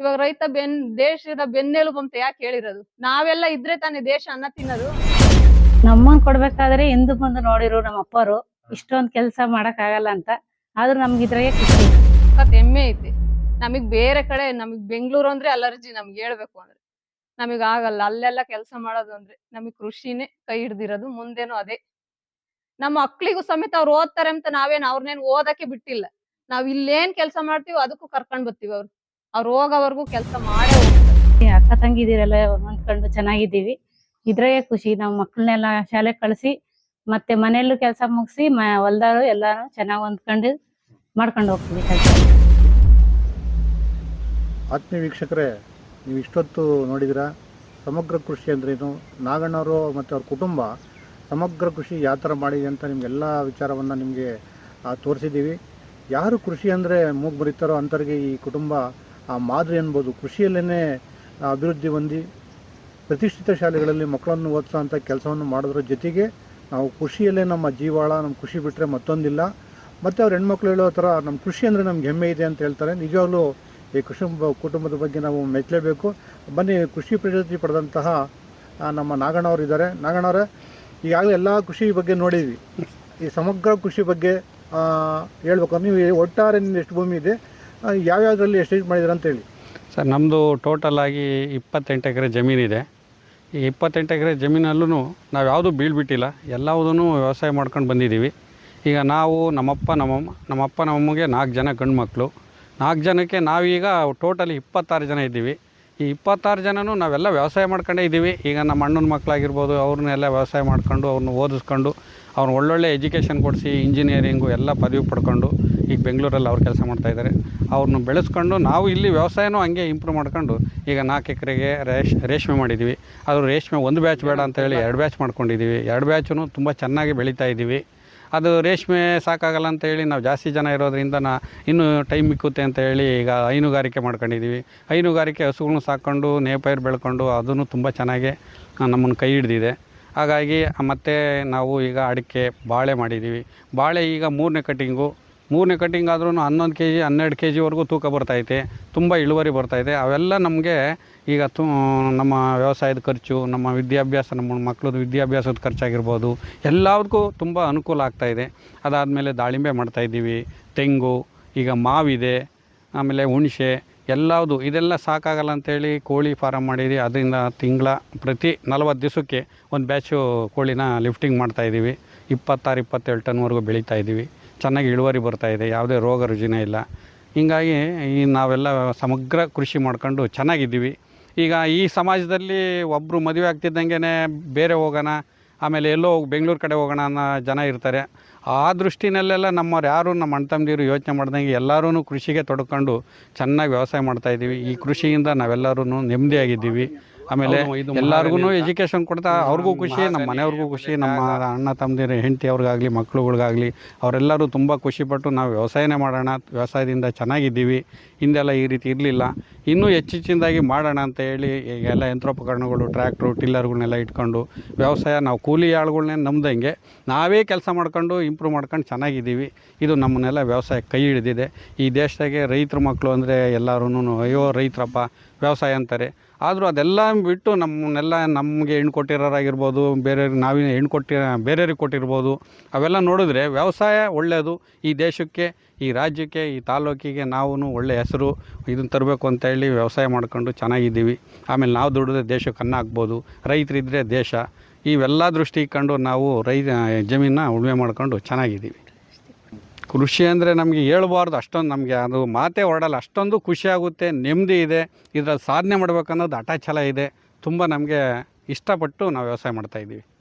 ಇವಾಗ ರೈತ ಬೆನ್ ದೇಶದ ಬೆನ್ನೆಲುಬು ಅಂತ ಯಾಕೆ ಹೇಳಿರೋದು? ನಾವೆಲ್ಲ ಇದ್ರೆ ತಾನೇ ದೇಶ ಅನ್ನ ತಿನ್ನೋದು? ನಮ್ಮನ್ ಕೊಡ್ಬೇಕಾದ್ರೆ ಹಿಂದೆ ಬಂದು ನೋಡಿರು ನಮ್ಮ ಅಪ್ಪರು ಇಷ್ಟೊಂದು ಕೆಲಸ ಮಾಡಕ್ ಆಗಲ್ಲ ಅಂತ. ಆದ್ರೂ ನಮ್ಗೆ ಇದ್ರಾಗೆ ಖುಷಿ. ಸಖತ್ ಹೆಮ್ಮೆ ಐತಿ. ನಮಗ್ ಬೇರೆ ಕಡೆ ನಮಗ್ ಬೆಂಗಳೂರು ಅಂದ್ರೆ ಅಲರ್ಜಿ ನಮ್ಗೆ ಹೇಳ್ಬೇಕು ಅಂದ್ರೆ. ನಮಗ್ ಆಗಲ್ಲ. ಅಲ್ಲೆಲ್ಲ ಕೆಲಸ ಮಾಡೋದು ಅಂದ್ರೆ ನಮಗ್ ಕೃಷಿನೇ ಕೈ ಹಿಡ್ದಿರೋದು ಮುಂದೇನು ಅದೇ. ನಮ್ಮ ಮಕ್ಳಿಗೂ ಸಮೇತ ಅವ್ರು ಓದ್ತಾರೆ ಅಂತ ನಾವೇನ್ ಅವ್ರನ್ನೇನ್ ಓದಕ್ಕೆ ಬಿಟ್ಟಿಲ್ಲ. ನಾವ್ ಇಲ್ಲೇನ್ ಕೆಲಸ ಮಾಡ್ತೀವಿ ಅದಕ್ಕೂ ಕರ್ಕೊಂಡ್ ಬರ್ತೀವಿ ಅವ್ರು. ಅವ್ರು ಹೋಗೋವರೆಗೂ ಕೆಲಸ ಮಾಡೇ ಹೋಗ್ತಾರೆ ಅಕ್ಕ ತಂಗಿದಿರೆಲ್ಲ ಹೊಂದ್ಕೊಂಡು ಚೆನ್ನಾಗಿದ್ದೀವಿ. ಇದ್ರೆ ಖುಷಿ, ನಾವು ಮಕ್ಕಳನ್ನೆಲ್ಲ ಶಾಲೆಗೆ ಕಳಿಸಿ, ಮತ್ತೆ ಮನೆಯಲ್ಲೂ ಕೆಲಸ ಮುಗಿಸಿ, ಮ, ಹೊಲ್ದಾರು ಎಲ್ಲಾನು ಚೆನ್ನಾಗಿ ಹೊಂದ್ಕೊಂಡು ಮಾಡ್ಕೊಂಡು ಹೋಗ್ತೀವಿ ಕೆಲಸ. ಆತ್ಮೀಯ ವೀಕ್ಷಕರೇ, ನೀವು ಇಷ್ಟೊತ್ತು ನೋಡಿದಿರ, ಸಮಗ್ರ ಕೃಷಿ ಅಂದ್ರೇನು ನಾಗಣ್ಣವರು ಮತ್ತು ಅವ್ರ ಕುಟುಂಬ ಸಮಗ್ರ ಕೃಷಿ ಯಾವ ಥರ ಮಾಡಿದೆ ಅಂತ ನಿಮಗೆಲ್ಲ ವಿಚಾರವನ್ನು ನಿಮಗೆ ತೋರಿಸಿದ್ದೀವಿ. ಯಾರು ಕೃಷಿ ಅಂದರೆ ಮೂಗು ಬರೀತಾರೋ ಅಂಥವ್ರಿಗೆ ಈ ಕುಟುಂಬ ಆ ಮಾದರಿ ಅನ್ಬೋದು ಕೃಷಿಯಲ್ಲೇ ಅಭಿವೃದ್ಧಿ ಹೊಂದಿ ಪ್ರತಿಷ್ಠಿತ ಶಾಲೆಗಳಲ್ಲಿ ಮಕ್ಕಳನ್ನು ಓದಿಸೋಂಥ ಕೆಲಸವನ್ನು ಮಾಡೋದ್ರ ಜೊತೆಗೆ ನಾವು ಕೃಷಿಯಲ್ಲೇ ನಮ್ಮ ಜೀವಾಳ, ನಮ್ಮ ಕೃಷಿ ಬಿಟ್ಟರೆ ಮತ್ತೊಂದಿಲ್ಲ. ಮತ್ತು ಅವ್ರ ಹೆಣ್ಮಕ್ಳು ಹೇಳೋ ಥರ ನಮ್ಮ ಕೃಷಿ ಅಂದರೆ ನಮ್ಗೆ ಹೆಮ್ಮೆ ಇದೆ ಅಂತ ಹೇಳ್ತಾರೆ. ನಿಜವಾಗಲೂ ಈ ಕೃಷಿ ಕುಟುಂಬದ ಬಗ್ಗೆ ನಾವು ಮೆಚ್ಚಲೇಬೇಕು. ಬನ್ನಿ, ಕೃಷಿ ಪ್ರಶಸ್ತಿ ಪಡೆದಂತಹ ನಮ್ಮ ನಾಗಣ್ಣವ್ರು ಇದ್ದಾರೆ. ನಾಗಣ್ಣವರೇ ಈಗಾಗಲೇ ಎಲ್ಲ ಕೃಷಿ ಬಗ್ಗೆ ನೋಡಿದ್ವಿ. ಈ ಸಮಗ್ರ ಕೃಷಿ ಬಗ್ಗೆ ಹೇಳ್ಬೇಕು. ನೀವು ಒಟ್ಟಾರೆ ನಿಮ್ಮ ಎಷ್ಟು ಭೂಮಿ ಇದೆ? ಯಾವ್ಯಾವ್ದ್ರಲ್ಲಿ ಎಸ್ಟೇಟ್ ಮಾಡಿದ್ರು ಅಂತ ಹೇಳಿ. ಸರ್ ನಮ್ಮದು ಟೋಟಲ್ ಆಗಿ ಇಪ್ಪತ್ತೆಂಟು ಎಕರೆ ಜಮೀನಿದೆ ಈ ಇಪ್ಪತ್ತೆಂಟು ಎಕರೆ ಜಮೀನಲ್ಲೂ ನಾವು ಯಾವುದೂ ಬೀಳ್ಬಿಟ್ಟಿಲ್ಲ. ಎಲ್ಲವುದನ್ನು ವ್ಯವಸಾಯ ಮಾಡ್ಕೊಂಡು ಬಂದಿದ್ದೀವಿ ಈಗ ನಾವು, ನಮ್ಮಪ್ಪ, ನಮ್ಮಮ್ಮ, ನಮ್ಮಪ್ಪ, ನಮ್ಮಮ್ಮಗೆ ನಾಲ್ಕು ಜನ ಗಂಡು ಮಕ್ಕಳು ನಾಲ್ಕು ಜನಕ್ಕೆ ನಾವೀಗ ಟೋಟಲಿ ಇಪ್ಪತ್ತಾರು ಜನ ಇದ್ದೀವಿ. ಈ ಇಪ್ಪತ್ತಾರು ಜನನೂ ನಾವೆಲ್ಲ ವ್ಯವಸಾಯ ಮಾಡ್ಕೊಂಡೇ ಇದ್ದೀವಿ. ಈಗ ನಮ್ಮ ಅಣ್ಣನ ಮಕ್ಕಳಾಗಿರ್ಬೋದು ಅವ್ರನ್ನೆಲ್ಲ ವ್ಯವಸಾಯ ಮಾಡ್ಕೊಂಡು, ಅವ್ರನ್ನ ಓದಿಸ್ಕೊಂಡು ಅವ್ರನ್ನ ಒಳ್ಳೊಳ್ಳೆ ಎಜುಕೇಷನ್ ಕೊಡಿಸಿ, ಇಂಜಿನಿಯರಿಂಗು ಎಲ್ಲ ಪದವಿ ಪಡ್ಕೊಂಡು ಈಗ ಬೆಂಗಳೂರಲ್ಲಿ ಅವ್ರು ಕೆಲಸ ಮಾಡ್ತಾಯಿದ್ದಾರೆ ಅವ್ರನ್ನ ಬೆಳೆಸ್ಕೊಂಡು ನಾವು ಇಲ್ಲಿ ವ್ಯವಸಾಯನೂ ಹಂಗೆ ಇಂಪ್ರೂವ್ ಮಾಡ್ಕೊಂಡು ಈಗ ನಾಲ್ಕು ಎಕರೆಗೆ ರೇಷ್, ರೇಷ್ಮೆ ಮಾಡಿದ್ದೀವಿ ಅದು ರೇಷ್ಮೆ ಒಂದು ಬ್ಯಾಚ್ ಬೇಡ ಅಂತ ಹೇಳಿ ಎರಡು ಬ್ಯಾಚ್ ಮಾಡ್ಕೊಂಡಿದ್ದೀವಿ ಎರಡು ಬ್ಯಾಚೂ ತುಂಬ ಚೆನ್ನಾಗಿ ಬೆಳೀತಾ ಇದ್ದೀವಿ ಅದು ರೇಷ್ಮೆ ಸಾಕಾಗಲ್ಲ ಅಂತ ಹೇಳಿ ನಾವು ಜಾಸ್ತಿ ಜನ ಇರೋದ್ರಿಂದ ನಾ ಇನ್ನೂ ಟೈಮ್ ಮಿಕ್ಕುತ್ತೆ ಅಂತ ಹೇಳಿ ಈಗ ಹೈನುಗಾರಿಕೆ ಮಾಡ್ಕೊಂಡಿದ್ದೀವಿ ಹೈನುಗಾರಿಕೆ ಹಸುಗಳ್ನ ಸಾಕೊಂಡು ನೇಪೈರು ಬೆಳ್ಕೊಂಡು ಅದನ್ನು ತುಂಬ ಚೆನ್ನಾಗಿ ನಮ್ಮನ್ನು ಕೈ ಹಿಡ್ದಿದೆ. ಹಾಗಾಗಿ ಮತ್ತು ನಾವು ಈಗ ಅಡಿಕೆ ಬಾಳೆ ಮಾಡಿದ್ದೀವಿ. ಬಾಳೆ ಈಗ ಮೂರನೇ ಕಟ್ಟಿಂಗು. ಮೂರನೇ ಕಟ್ಟಿಂಗ್ ಆದ್ರೂ ಹನ್ನೊಂದು ಕೆ ಜಿ ಹನ್ನೆರಡು ಕೆ ಜಿವರೆಗೂ ತೂಕ ಬರ್ತೈತೆ ತುಂಬ ಇಳುವರಿ ಬರ್ತೈತೆ ಅವೆಲ್ಲ ನಮಗೆ ಈಗ ತು, ನಮ್ಮ ವ್ಯವಸಾಯದ ಖರ್ಚು, ನಮ್ಮ ವಿದ್ಯಾಭ್ಯಾಸ ನಮ್ಮ ಮಕ್ಕಳದ್ದು ವಿದ್ಯಾಭ್ಯಾಸದ ಖರ್ಚಾಗಿರ್ಬೋದು ಎಲ್ಲದಕ್ಕೂ ತುಂಬ ಅನುಕೂಲ ಆಗ್ತಾಯಿದೆ ಅದಾದಮೇಲೆ ದಾಳಿಂಬೆ ಮಾಡ್ತಾಯಿದ್ದೀವಿ ತೆಂಗು, ಈಗ ಮಾವಿದೆ, ಆಮೇಲೆ ಹುಣಸೆ ಎಲ್ಲವುದು, ಇದೆಲ್ಲ ಸಾಕಾಗಲ್ಲ ಅಂತೇಳಿ ಕೋಳಿ ಫಾರಮ್ ಮಾಡಿದ್ವಿ. ಅದರಿಂದ ತಿಂಗಳ ಪ್ರತಿ ನಲವತ್ತು ದಿವಸಕ್ಕೆ ಒಂದು ಬ್ಯಾಚು ಕೋಳಿನ ಲಿಫ್ಟಿಂಗ್ ಮಾಡ್ತಾಯಿದ್ದೀವಿ ಇಪ್ಪತ್ತಾರು, ಇಪ್ಪತ್ತೇಳು ಟನ್ವರೆಗೂ ಬೆಳೀತಾ ಇದ್ದೀವಿ. ಚೆನ್ನಾಗಿ ಇಳುವರಿ ಬರ್ತಾ ಇದೆ, ಯಾವುದೇ ರೋಗ ರುಜಿನ ಇಲ್ಲ. ಹೀಗಾಗಿ ಈ ನಾವೆಲ್ಲ ಸಮಗ್ರ ಕೃಷಿ ಮಾಡ್ಕೊಂಡು ಚೆನ್ನಾಗಿದ್ದೀವಿ. ಈಗ ಈ ಸಮಾಜದಲ್ಲಿ ಒಬ್ಬರು ಮದುವೆ ಆಗ್ತಿದ್ದಂಗೆ ಬೇರೆ ಹೋಗೋಣ ಆಮೇಲೆ ಎಲ್ಲೋ ಬೆಂಗಳೂರು ಕಡೆ ಹೋಗೋಣ ಅನ್ನೋ ಜನ ಇರ್ತಾರೆ. ಆ ದೃಷ್ಟಿನಲ್ಲೆಲ್ಲ ನಮ್ಮವ್ರು ಯಾರು, ನಮ್ಮ ಅಣ್ಣ ತಮ್ಮದಿರು ಯೋಚನೆ ಮಾಡ್ದಂಗೆ ಎಲ್ಲರೂ ಕೃಷಿಗೆ ತೊಡ್ಕೊಂಡು ಚೆನ್ನಾಗಿ ವ್ಯವಸಾಯ ಮಾಡ್ತಾಯಿದ್ದೀವಿ ಈ ಕೃಷಿಯಿಂದ ನಾವೆಲ್ಲರೂ ನೆಮ್ಮದಿಯಾಗಿದ್ದೀವಿ. ಆಮೇಲೆ ಎಲ್ಲರಿಗೂ ಎಜುಕೇಶನ್ ಕೊಡ್ತಾ ಅವ್ರಿಗೂ ಖುಷಿ ನಮ್ಮ ಮನೆಯವ್ರಿಗೂ ಖುಷಿ ನಮ್ಮ ಅಣ್ಣ ತಮ್ಮದಿರ ಹೆಂಡತಿ ಅವ್ರಿಗಾಗಲಿ ಮಕ್ಳುಗಳಿಗಾಗಲಿ ಅವರೆಲ್ಲರೂ ತುಂಬ ಖುಷಿಪಟ್ಟು ನಾವು ವ್ಯವಸಾಯನೇ ಮಾಡೋಣ ವ್ಯವಸಾಯದಿಂದ ಚೆನ್ನಾಗಿದ್ದೀವಿ ಹಿಂದೆಲ್ಲ ಈ ರೀತಿ ಇರಲಿಲ್ಲ. ಇನ್ನೂ ಹೆಚ್ಚೆಚ್ಚಿನದಾಗಿ ಮಾಡೋಣ ಅಂತ ಹೇಳಿ ಈಗ ಎಲ್ಲ ಯಂತ್ರೋಪಕರಣಗಳು ಟ್ರ್ಯಾಕ್ಟ್ರು ಟಿಲ್ಲರ್ಗಳನ್ನೆಲ್ಲ ಇಟ್ಕೊಂಡು ವ್ಯವಸಾಯ ನಾವು ಕೂಲಿ ಆಳುಗಳನ್ನೇ ನಂಬ್ದಂಗೆ ನಾವೇ ಕೆಲಸ ಮಾಡ್ಕೊಂಡು ಇಂಪ್ರೂವ್ ಮಾಡ್ಕೊಂಡು ಚೆನ್ನಾಗಿದ್ದೀವಿ. ಇದು ನಮ್ಮನ್ನೆಲ್ಲ ವ್ಯವಸಾಯ ಕೈ ಹಿಡಿದಿದೆ. ಈ ದೇಶದಾಗೆ ರೈತರ ಮಕ್ಕಳು ಅಂದರೆ ಎಲ್ಲರೂ ಅಯ್ಯೋ ರೈತರಪ್ಪ ವ್ಯವಸಾಯ ಅಂತಾರೆ. ಆದರೂ ಅದೆಲ್ಲ ಬಿಟ್ಟು ನಮ್ಮನ್ನೆಲ್ಲ ನಮಗೆ ಹೆಣ್ಣು ಕೊಟ್ಟಿರೋರಾಗಿರ್ಬೋದು ಬೇರೆಯವ್ರಿಗೆ ನಾವೇ ಹೆಣ್ಣು ಕೊಟ್ಟಿ, ಬೇರೆಯವ್ರಿಗೆ ಕೊಟ್ಟಿರ್ಬೋದು, ಅವೆಲ್ಲ ನೋಡಿದ್ರೆ ವ್ಯವಸಾಯ ಒಳ್ಳೆಯದು ಈ ದೇಶಕ್ಕೆ, ಈ ರಾಜ್ಯಕ್ಕೆ, ಈ ತಾಲೂಕಿಗೆ ನಾವು ಒಳ್ಳೆ ಹೆಸರು ಇದನ್ನು ತರಬೇಕು ಅಂತ ಹೇಳಿ ವ್ಯವಸಾಯ ಮಾಡ್ಕೊಂಡು ಚೆನ್ನಾಗಿದ್ದೀವಿ. ಆಮೇಲೆ ನಾವು ದುಡಿದ್ರೆ ದೇಶಕ್ಕೆ ಅನ್ನ ಹಾಕ್ಬೋದು ರೈತರಿದ್ದರೆ ದೇಶ. ಇವೆಲ್ಲ ದೃಷ್ಟಿ ಕಂಡು ನಾವು ರೈ ಜಮೀನನ್ನ ಉಳುಮೆ ಮಾಡ್ಕೊಂಡು ಚೆನ್ನಾಗಿದ್ದೀವಿ. ಕೃಷಿ ಅಂದರೆ ನಮಗೆ ಹೇಳ್ಬಾರ್ದು ಅಷ್ಟೊಂದು, ನಮಗೆ ಅದು ಮಾತೇ ಹೊರಡಲ್ಲ. ಅಷ್ಟೊಂದು ಖುಷಿಯಾಗುತ್ತೆ ನೆಮ್ಮದಿ ಇದೆ, ಇದರಲ್ಲಿ ಸಾಧನೆ ಮಾಡ್ಬೇಕನ್ನೋದು ಹಠ ಛಲ ಇದೆ. ತುಂಬ ನಮಗೆ ಇಷ್ಟಪಟ್ಟು ನಾವು ವ್ಯವಸಾಯ ಮಾಡ್ತಾಯಿದ್ದೀವಿ